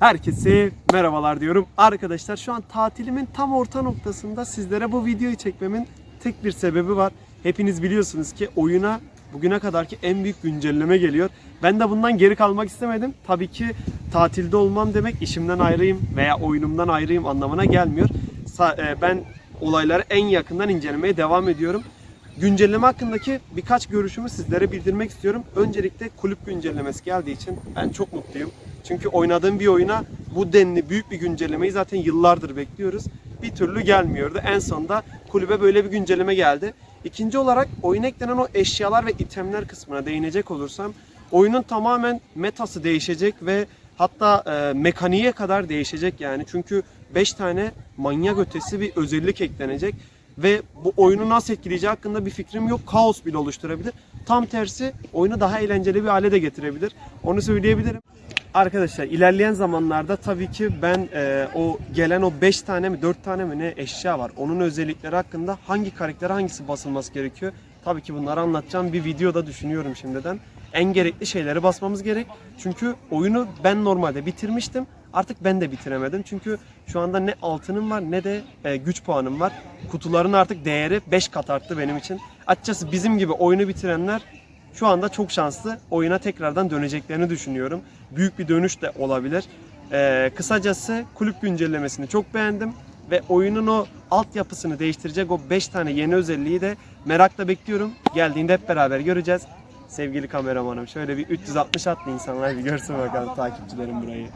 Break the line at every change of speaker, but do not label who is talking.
Herkese merhabalar diyorum. Arkadaşlar şu an tatilimin tam orta noktasında sizlere bu videoyu çekmemin tek bir sebebi var. Hepiniz biliyorsunuz ki oyuna bugüne kadarki en büyük güncelleme geliyor. Ben de bundan geri kalmak istemedim. Tabii ki tatilde olmam demek işimden ayrıyım veya oyunumdan ayrıyım anlamına gelmiyor. E, Ben olayları en yakından incelemeye devam ediyorum. Güncelleme hakkındaki birkaç görüşümü sizlere bildirmek istiyorum. Öncelikle kulüp güncellemesi geldiği için ben çok mutluyum. Çünkü oynadığım bir oyuna bu denli büyük bir güncellemeyi zaten yıllardır bekliyoruz. Bir türlü gelmiyordu. En sonunda kulübe böyle bir güncelleme geldi. İkinci olarak oyuna eklenen o eşyalar ve itemler kısmına değinecek olursam oyunun tamamen metası değişecek ve hatta e, mekaniğe kadar değişecek yani. Çünkü 5 tane manyak ötesi bir özellik eklenecek ve bu oyunu nasıl etkileyeceği hakkında bir fikrim yok. Kaos bile oluşturabilir. Tam tersi oyunu daha eğlenceli bir hale de getirebilir. Onu söyleyebilirim. Arkadaşlar ilerleyen zamanlarda tabii ki ben e, o gelen o 5 tane mi 4 tane mi ne eşya var. Onun özellikleri hakkında hangi karaktere hangisi basılması gerekiyor. Tabii ki bunları anlatacağım bir videoda düşünüyorum şimdiden. En gerekli şeyleri basmamız gerek. Çünkü oyunu ben normalde bitirmiştim. Artık ben de bitiremedim. Çünkü şu anda ne altınım var ne de e, güç puanım var. Kutuların artık değeri 5 kat arttı benim için. Açıkçası bizim gibi oyunu bitirenler şu anda çok şanslı oyuna tekrardan döneceklerini düşünüyorum. Büyük bir dönüş de olabilir. Ee, kısacası kulüp güncellemesini çok beğendim ve oyunun o altyapısını değiştirecek o 5 tane yeni özelliği de merakla bekliyorum. Geldiğinde hep beraber göreceğiz. Sevgili kameramanım şöyle bir 360 atlı insanlar bir görsün bakalım takipçilerim burayı.